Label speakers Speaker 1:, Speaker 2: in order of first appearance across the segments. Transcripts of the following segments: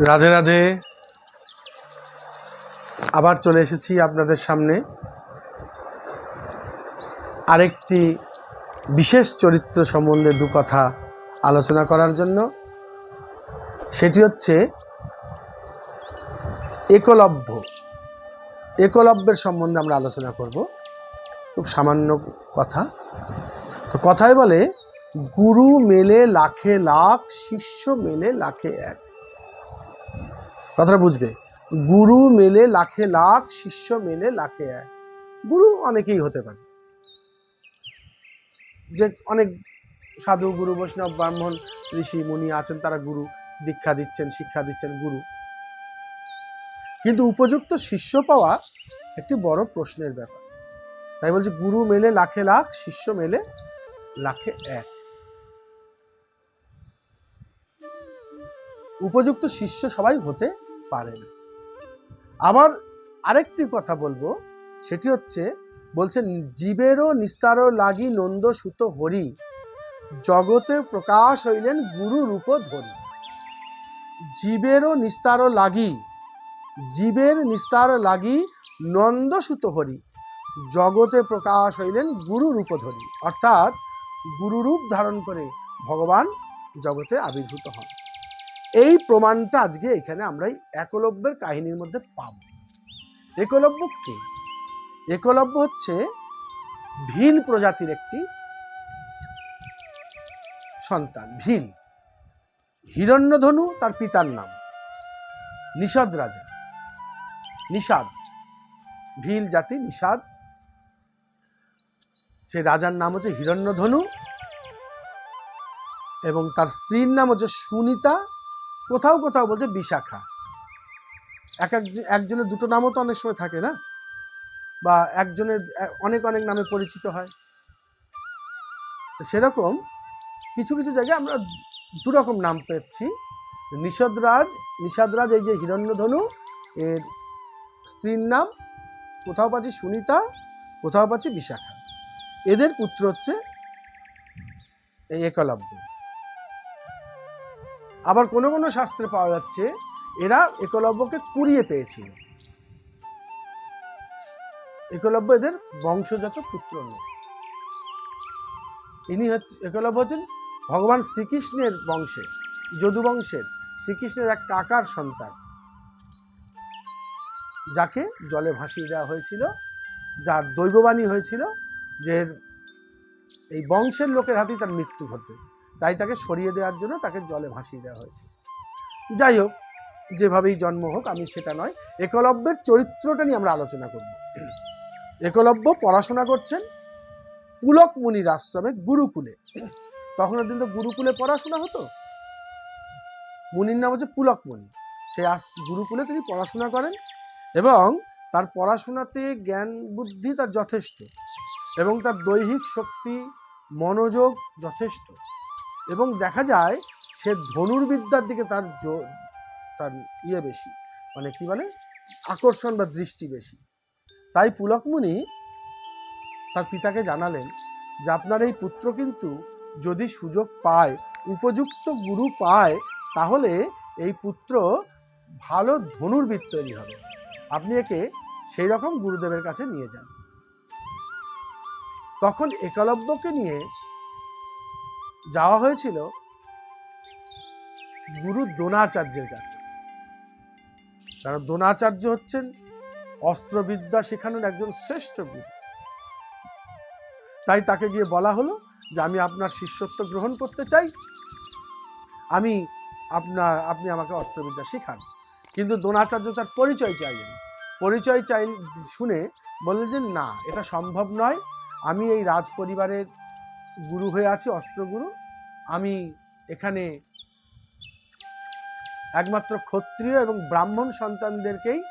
Speaker 1: রাধে রাধে। আবার চলে এসেছি আপনাদের সামনে। আরেকটি বিশেষ চরিত্র সম্বন্ধে দু কথা আলোচনা করার জন্য। সেটি হচ্ছে একলব্য। একলব্যের সম্বন্ধে আমরা আলোচনা করব। খুব সামান্য কথা। তো কথায় বলে, গুরু মেলে লাখে লাখ, শিষ্য মেলে লাখে এক। কথাটা বুঝবে। গুরু মেলে লাখে লাখ, শিষ্য মেলে লাখে এক। গুরু অনেকেই হতে পারে। যে অনেক সাধু, গুরু, বৈষ্ণব, ব্রাহ্মণ, ঋষি, মুনি আছেন, তারা গুরু, দীক্ষা দিচ্ছেন, শিক্ষা দিচ্ছেন, গুরু। কিন্তু উপযুক্ত শিষ্য পাওয়া একটি বড় প্রশ্নের ব্যাপার। তাই বলছি, গুরু মেলে লাখে লাখ, শিষ্য মেলে লাখে এক। উপযুক্ত শিষ্য সবাই হতে পারে না। আবার আরেকটি কথা বলব, সেটি হচ্ছে, বলছেন, জীবেরও নিস্তার লাগি নন্দ সুত হরি, জগতে প্রকাশ হইলেন গুরু রূপ ধরি। জীবেরও নিস্তার লাগি, জীবের নিস্তার লাগি নন্দ সুত হরি, জগতে প্রকাশ হইলেন গুরু রূপ ধরি। অর্থাৎ, গুরুরূপ ধারণ করে ভগবান জগতে আবির্ভূত হন। এই প্রমাণটা আজকে এখানে আমরা একলব্যের কাহিনীর মধ্যে পাব। একলব্য কে? একলব্য হচ্ছে ভিল প্রজাতির একটি সন্তান ভিল হিরণ্যধনু তার পিতার নাম। নিষাদ রাজা। নিষাদ। ভিল জাতি নিষাদ। সে রাজার নাম হচ্ছে হিরণ্যধনু এবং তার স্ত্রীর নাম হচ্ছে সুনিতা কোথাও কোথাও বলছে বিশাখা। এক এক একজনের দুটো নামও তো অনেক সময় থাকে না? বা একজনের অনেক অনেক নামে পরিচিত হয়। তো সেরকম কিছু কিছু জায়গায় আমরা দু রকম নাম পেয়েছি। নিষদরাজ নিষাদরাজ এই যে হিরণ্যধনু, এর স্ত্রীর নাম, কোথাও পাচ্ছি সুনিতা, কোথাও পাচ্ছি বিশাখা। এদের পুত্র হচ্ছে এই একলব্য। আবার কোনো কোনো শাস্ত্রে পাওয়া যাচ্ছে, এরা একলব্যকে কুড়িয়ে পেয়েছিল। একলব্য এদের বংশজাত পুত্র নয়। ইনি হচ্ছে, একলব্য হচ্ছেন ভগবান শ্রীকৃষ্ণের বংশের যদু বংশের, শ্রীকৃষ্ণের এক কাকার সন্তান, যাকে জলে ভাসিয়ে দেওয়া হয়েছিল, যার দৈববাণী হয়েছিল যে এই বংশের লোকের হাতেই তার মৃত্যু ঘটবে। তাই তাকে সরিয়ে দেওয়ার জন্য তাকে জলে ভাসিয়ে দেওয়া হয়েছে। যাই হোক, যেভাবেই জন্ম হোক, আমি সেটা নয়। একলব্যের চরিত্রটা নিয়ে আমরা আলোচনা করব। একলব্য পড়াশোনা করছেন পুলক মুনির আশ্রমে গুরুকুলে। তখনের দিন তো গুরুকুলে পড়াশোনা হতো? মুনির নাম হচ্ছে পুলক মুনি। আস- গুরুকুলে তিনি পড়াশোনা করেন এবং তার পড়াশোনাতে জ্ঞান বুদ্ধি তার যথেষ্ট এবং তার দৈহিক শক্তি, মনোযোগ যথেষ্ট। এবং দেখা যায় সে ধনুর্বিদ্যার দিকে তার তার ইয়ে বেশি। মানে কি বলে? আকর্ষণ বা দৃষ্টি বেশি। তাই পুলকমুনি তার পিতাকে জানালেন যে আপনার এই পুত্র কিন্তু যদি সুযোগ পায়, উপযুক্ত গুরু পায়, তাহলে এই পুত্র ভালো ধনুর্বিদ তৈরি হবে। আপনি একে সেই রকম গুরুদেবের কাছে নিয়ে যান। তখন একলব্যকে নিয়ে যাওয়া হয়েছিল গুরু দ্রোণাচার্যের কাছে। কারণ দ্রোণাচার্য হচ্ছেন অস্ত্রবিদ্যা শেখানোর একজন শ্রেষ্ঠ গুরু। তাই তাকে গিয়ে বলা হলো যে, আমি আপনার শিষ্যত্ব গ্রহণ করতে চাই। আমি আপনার, আপনি আমাকে অস্ত্রবিদ্যা শেখান। কিন্তু দ্রোণাচার্য তার পরিচয় চাইলেন। পরিচয় চাই, শুনে বললেন যে, না, এটা সম্ভব নয়। আমি এই রাজ পরিবারের গুরু হয়ে আছি অস্ত্রগুরু আমি এখানে একমাত্র ক্ষত্রিয় এবং ব্রাহ্মণ সন্তানদেরকেই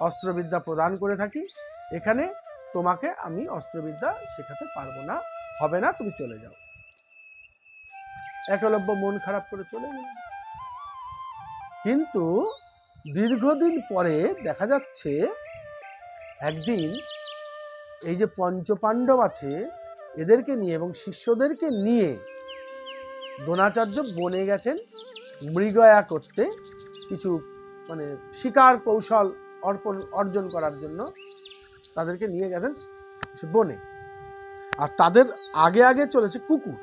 Speaker 1: অস্ত্রবিদ্যা প্রদান করে থাকি। এখানে তোমাকে আমি অস্ত্রবিদ্যা শেখাতে পারব না। হবে না, তুমি চলে যাও। একলব্য মন খারাপ করে চলে গেল। কিন্তু দীর্ঘদিন পরে দেখা যাচ্ছে, একদিন এই যে পঞ্চপাণ্ডব আছে এদেরকে নিয়ে এবং শিষ্যদেরকে নিয়ে দ্রোণাচার্য বনে গেছেন মৃগয়া করতে কিছু মানে শিকার কৌশল অর্পণ, অর্জন করার জন্য তাদেরকে নিয়ে গেছেন বনে। আর তাদের আগে আগে চলেছে কুকুর।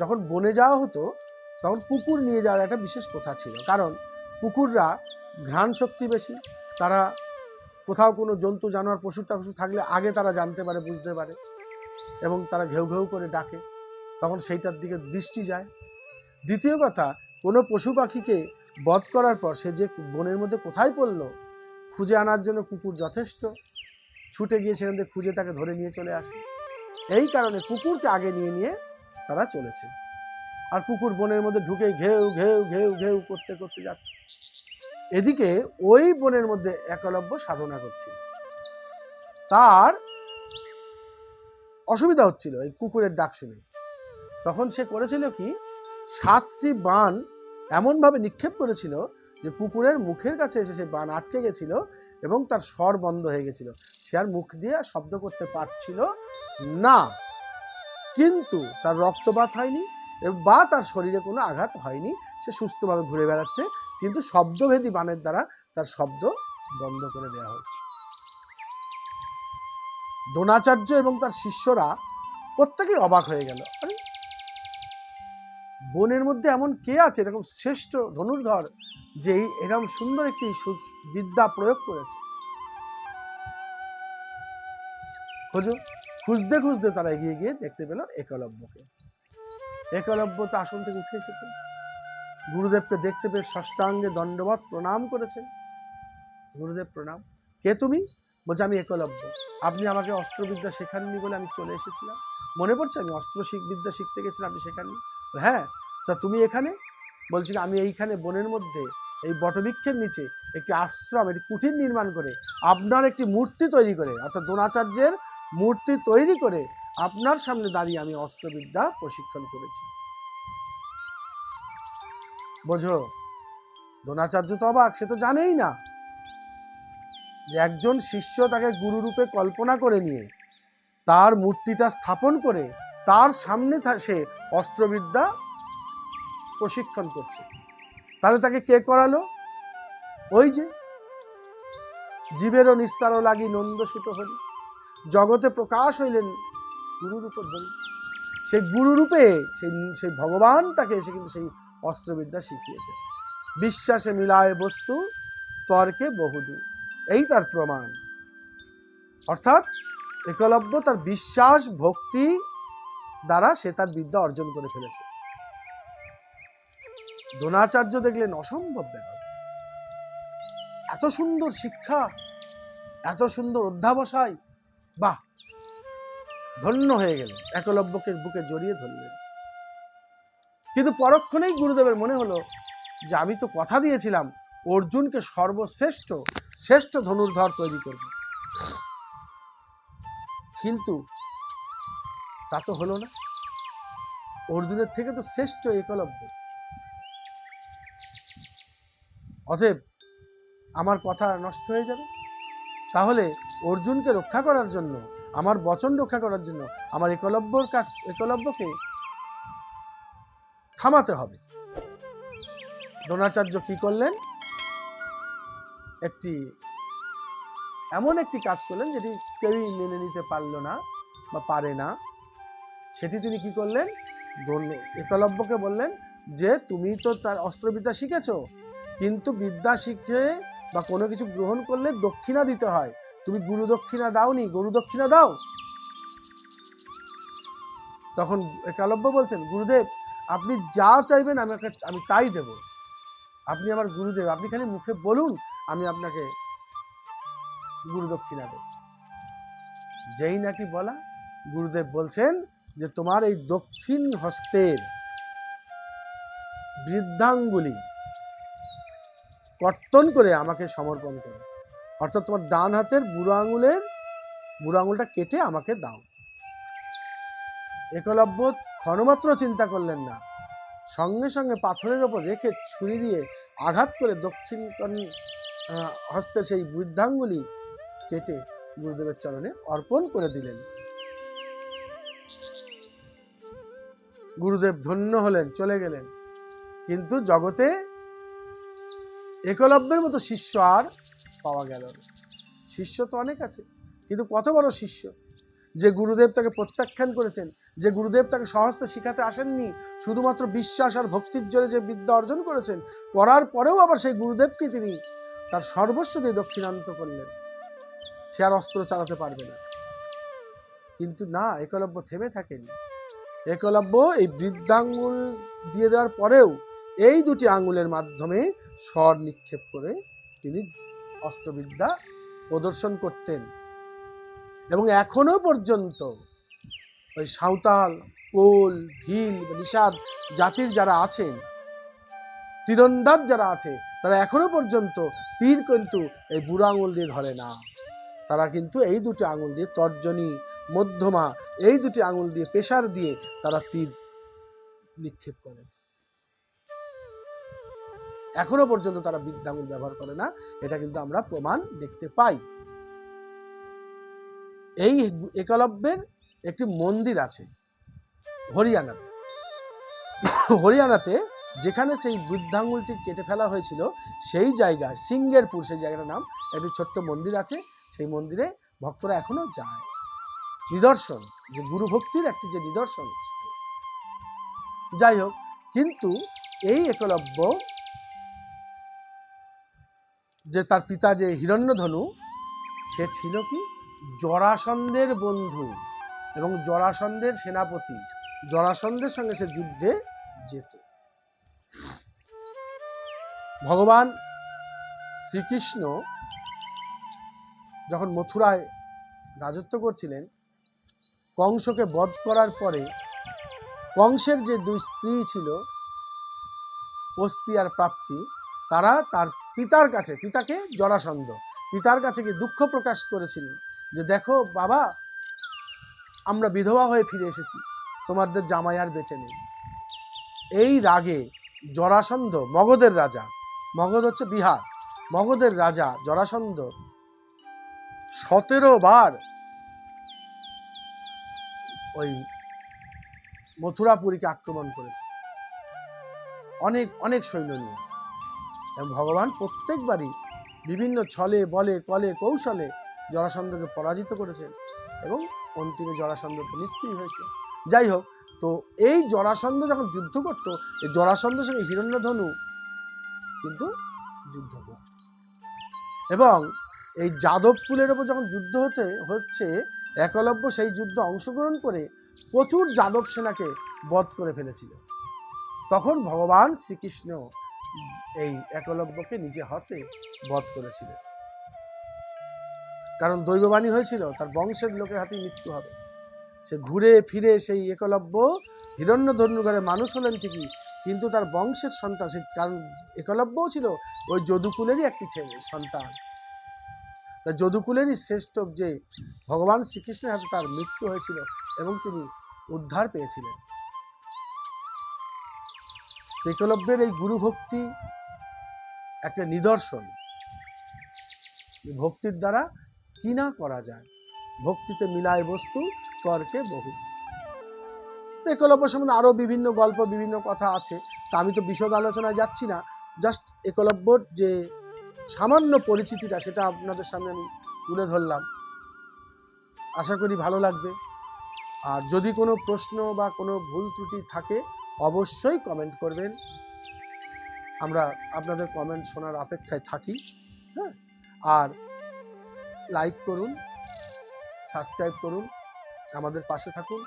Speaker 1: যখন বনে যাওয়া হতো, তখন কুকুর নিয়ে যাওয়ার একটা বিশেষ প্রথা ছিল। কারণ কুকুররা ঘ্রাণ শক্তি বেশি, তারা কোথাও কোনো জন্তু, জানোয়ার, পশু টশু থাকলে আগে তারা জানতে পারে, বুঝতে পারে। এবং তারা ঘেউ ঘেউ করে ডাকে। তখন সেইটার দিকে দৃষ্টি যায়। দ্বিতীয় কথা, কোনো পশু পাখিকে বধ করার পর সে যে বনের মধ্যে কোথায় পড়ল, খুঁজে আনার জন্য কুকুর যথেষ্ট। ছুটে গিয়ে সেখান থেকে খুঁজে তাকে ধরে নিয়ে চলে আসে। এই কারণে কুকুরকে আগে নিয়ে নিয়ে তারা চলেছে। আর কুকুর বনের মধ্যে ঢুকে ঘেউ ঘেউ ঘেউ ঘেউ করতে করতে যাচ্ছে। এদিকে ওই বনের মধ্যে একলব্য সাধনা করছিল তার অসুবিধা হচ্ছিল এই কুকুরের ডাক শুনে। তখন সে করেছিল কি, সাতটি বান এমনভাবে নিক্ষেপ করেছিল যে কুকুরের মুখের কাছে এসে সেই বান আটকে গেছিল এবং তার স্বর বন্ধ হয়ে গেছিল। সে আর মুখ দিয়ে শব্দ করতে পারছিল না। কিন্তু তার রক্তপাত হয়নি বা তার শরীরে কোনো আঘাত হয়নি। সে সুস্থভাবে ঘুরে বেড়াচ্ছে, কিন্তু শব্দভেদী বানের দ্বারা তার শব্দ বন্ধ করে দেওয়া হয়েছে। দ্রোণাচার্য এবং তার শিষ্যরা প্রত্যেকেই অবাক হয়ে গেল। বনের মধ্যে এমন কে আছে? এরকম শ্রেষ্ঠ ধনুর্ধর যে এরকম সুন্দর একটি বিদ্যা প্রয়োগ করেছে। খোঁজো, খুঁজতে খুঁজতে তারা এগিয়ে গিয়ে দেখতে পেল একলব্যকে। একলব্য তো আসন থেকে উঠে এসেছেন গুরুদেবকে দেখতে পেয়ে ষষ্ঠাঙ্গে দণ্ডবত প্রণাম করেছেন গুরুদেব প্রণাম। কে তুমি? বলছে, আমি একলব্য। আপনি আমাকে অস্ত্রবিদ্যা শেখাননি বলে আমি চলে এসেছিলাম। মনে পড়ছে আমি অস্ত্র বিদ্যা শিখতে গেছিলাম, আপনি শেখাননি? হ্যাঁ তা তুমি এখানে? বলছি আমি এইখানে বনের মধ্যে, এই বটবৃক্ষের নিচে একটি আশ্রম, একটি কুঠির নির্মাণ করে আপনার একটি মূর্তি তৈরি করে, অর্থাৎ দ্রোণাচার্যের মূর্তি তৈরি করে আপনার সামনে দাঁড়িয়ে আমি অস্ত্রবিদ্যা প্রশিক্ষণ করেছি। বোঝো, দ্রোণাচার্য তো অবাক, সে তো জানেই না। যে একজন শিষ্য তাকে গুরুরূপে কল্পনা করে নিয়ে তার মূর্তিটা স্থাপন করে তার সামনে সে অস্ত্রবিদ্যা প্রশিক্ষণ করছে। তাহলে তাকে কে করালো? ওই যে জীবেরও নিস্তারও লাগি নন্দসুত হরি। জগতে প্রকাশ হইলেন গুরুরূপে ধরি। সেই গুরুরূপে সেই সেই ভগবান তাকে এসে কিন্তু সেই অস্ত্রবিদ্যা শিখিয়েছে। বিশ্বাসে মিলায় বস্তু, তর্কে বহুদূর। এই তার প্রমাণ। অর্থাৎ একলব্য তার বিশ্বাস, ভক্তি দ্বারা সে তার বিদ্যা অর্জন করে ফেলেছে। দ্রোণাচার্য দেখলেন অসম্ভব ব্যাপার। এত সুন্দর শিক্ষা, এত সুন্দর অধ্যাবসায়, বাহ! ধন্য হয়ে গেলেন, একলব্যকে বুকে জড়িয়ে ধরলেন। কিন্তু পরক্ষণেই গুরুদেবের মনে হলো যে, আমি তো কথা দিয়েছিলাম, অর্জুনকে সর্বশ্রেষ্ঠ শ্রেষ্ঠ ধনুর্ধর তৈরি করব। কিন্তু তা তো হলো না। অর্জুনের থেকে তো শ্রেষ্ঠ একলব্য। অতএব আমার কথা নষ্ট হয়ে যাবে। তাহলে অর্জুনকে রক্ষা করার জন্য, আমার বচন রক্ষা করার জন্য, আমার একলব্যর কাছ একলব্যকে থামাতে হবে। দ্রোণাচার্য কি করলেন? একটি, এমন একটি কাজ করলেন যেটি কেউই মেনে নিতে পারল না বা পারে না। সেটি তিনি কি করলেন? একলব্যকে বললেন যে, তুমি তো তার অস্ত্রবিদ্যা শিখেছো, কিন্তু বিদ্যা শিখে বা কোনো কিছু গ্রহণ করলে দক্ষিণা দিতে হয়। তুমি গুরু দক্ষিণা দাওনি, গরু দক্ষিণা দাও। তখন একালব্য বলছেন, গুরুদেব, আপনি যা চাইবেন আমাকে, আমি তাই দেব। আপনি আমার গুরুদেব, আপনি খালি মুখে বলুন আমি আপনাকে গুরুদক্ষিণা দেব। যেই নাকি বলা, গুরুদেব বলছেন যে তোমার এই দক্ষিণ হস্তের বৃদ্ধাঙ্গুলি কর্তন করে আমাকে সমর্পণ করো। অর্থাৎ তোমার ডান হাতের বুড়ো আঙুলের, বুড়ো আঙুলটা কেটে আমাকে দাও। একলব্য ক্ষণমাত্র চিন্তা করলেন না। সঙ্গে সঙ্গে পাথরের ওপর রেখে ছুরি দিয়ে আঘাত করে দক্ষিণ হস্তে সেই বৃদ্ধাঙ্গুলি কেটে গুরুদেবের চরণে অর্পণ করে দিলেন। গুরুদেব ধন্য হলেন, চলে গেলেন। কিন্তু জগতে একলব্যের মতো শিষ্য আর পাওয়া গেল না। শিষ্য তো অনেক আছে, কিন্তু কত বড় শিষ্য? যে গুরুদেব তাকে প্রত্যাখ্যান করেছেন, যে গুরুদেব তাকে সহস্তে শিখাতে আসেননি, শুধুমাত্র বিশ্বাস আর ভক্তির জোরে যে বিদ্যা অর্জন করেছেন, করার পরেও আবার সেই গুরুদেবকে তিনি তার সর্বস্ব দিয়ে দক্ষিণান্ত করলেন। সে আর অস্ত্র চালাতে পারবে না। কিন্তু না, একলব্য থেমে থাকেনি। একলব্য এই বৃদ্ধাঙ্গুল দিয়ে দেওয়ার পরেও এই দুটি আঙ্গুলের মাধ্যমে স্বর নিক্ষেপ করে তিনি অস্ত্রবিদ্যা প্রদর্শন করতেন। এবং এখনও পর্যন্ত ওই সাঁওতাল, কোল, ভিল, নিষাদ জাতির যারা আছেন, তীরন্দাজ যারা আছে, তারা এখনও পর্যন্ত তীর কিন্তু এই বুড়ো আঙুল দিয়ে ধরে না। তারা কিন্তু এই দুটি আঙুল দিয়ে তর্জনী, মধ্যমা, এই দুটি আঙুল দিয়ে পেশার দিয়ে তারা তীর নিক্ষেপ করে। এখনও পর্যন্ত তারা বৃদ্ধাঙ্গুল ব্যবহার করে না। এটা কিন্তু আমরা প্রমাণ দেখতে পাই। এই একলব্যের একটি মন্দির আছে হরিয়ানাতে। হরিয়ানাতে যেখানে সেই বৃদ্ধাঙ্গুলটি কেটে ফেলা হয়েছিল, সেই জায়গায়, সিঙ্গেরপুর, সেই জায়গাটার নাম, একটি ছোট্ট মন্দির আছে, সেই মন্দিরে ভক্তরা এখনও যায়। নিদর্শন, যে গুরু ভক্তির একটি যে নিদর্শন যাই হোক, কিন্তু এই একলব্য যে তার পিতা যে হিরণ্যধনু, সে ছিল কি? জরাসন্ধের বন্ধু এবং জরাসন্ধের সেনাপতি। জরাসন্ধের সঙ্গে সে যুদ্ধে যেত। ভগবান শ্রীকৃষ্ণ যখন মথুরায় রাজত্ব করছিলেন, কংসকে বধ করার পরে কংসের যে দুই স্ত্রী ছিল অস্তি আর প্রাপ্তি, তারা তার পিতার কাছে, পিতাকে জরাসন্ধ, পিতার কাছে গিয়ে দুঃখ প্রকাশ করেছিলেন যে, দেখো বাবা, আমরা বিধবা হয়ে ফিরে এসেছি, তোমাদের জামাই আর বেঁচে নেই। এই রাগে জরাসন্ধ, মগধের রাজা। মগধ হচ্ছে বিহার। মগধের রাজা জরাসন্ধ। সতেরো বার ওই মথুরাপুরীকে আক্রমণ করেছে। অনেক অনেক সৈন্য নিয়ে। এবং ভগবান প্রত্যেকবারই বিভিন্ন ছলে, বলে, কলে, কৌশলে জরাসন্ধকে পরাজিত করেছেন এবং অন্তিমে জরাসন্ধ তো মৃত্যুই হয়েছে। যাই হোক তো এই জরাসন্ধ যখন যুদ্ধ করত, এই জরাসন্ধের সঙ্গে হিরণ্যধনু কিন্তু যুদ্ধ করত। এবং এই যাদবকুলের ওপর যখন যুদ্ধ হতে, হচ্ছে, একলব্য সেই যুদ্ধে অংশগ্রহণ করে প্রচুর যাদব সেনাকে বধ করে ফেলেছিল। তখন ভগবান শ্রীকৃষ্ণ এই একলব্যকে নিজে হাতে বধ করেছিল কারণ দৈববাণী হয়েছিল, তার বংশের লোকের হাতে মৃত্যু হবে। সে ঘুরে ফিরে সেই একলব্য হিরণ্যধন্য ঘরে মানুষ হলেন ঠিকই, কিন্তু তার বংশের সন্তান, সে কারণ একলব্যও ছিল ওই যদুকুলেরই একটি ছেলে, সন্তান। তা যদুকুলেরই শ্রেষ্ঠ যে ভগবান শ্রীকৃষ্ণের হাতে তার মৃত্যু হয়েছিল এবং তিনি উদ্ধার পেয়েছিলেন। একলব্যের এই গুরু ভক্তি একটা নিদর্শন। ভক্তির দ্বারা কি না করা যায়? ভক্তিতে মিলায় বস্তু তর্কে বহু। তো একলব্য সম্বন্ধে আরও বিভিন্ন গল্প, বিভিন্ন কথা আছে। তা আমি তো বিশদ আলোচনায় যাচ্ছি না। জাস্ট একলব্যর যে সামান্য পরিচিতিটা, সেটা আপনাদের সামনে আমি তুলে ধরলাম। আশা করি ভালো লাগবে। আর যদি কোনো প্রশ্ন বা কোনো ভুল ত্রুটি থাকে, অবশ্যই কমেন্ট করবেন। আমরা আপনাদের কমেন্ট শোনার অপেক্ষায় থাকি হ্যাঁ। আর লাইক করুন, সাবস্ক্রাইব করুন। আমাদের পাশে থাকুন।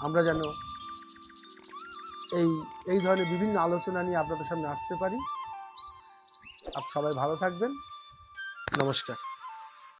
Speaker 1: আমরা যেন এই এই ধরনের বিভিন্ন আলোচনা নিয়ে আপনাদের সামনে আসতে পারি। আপ সবাই ভালো থাকবেন। নমস্কার।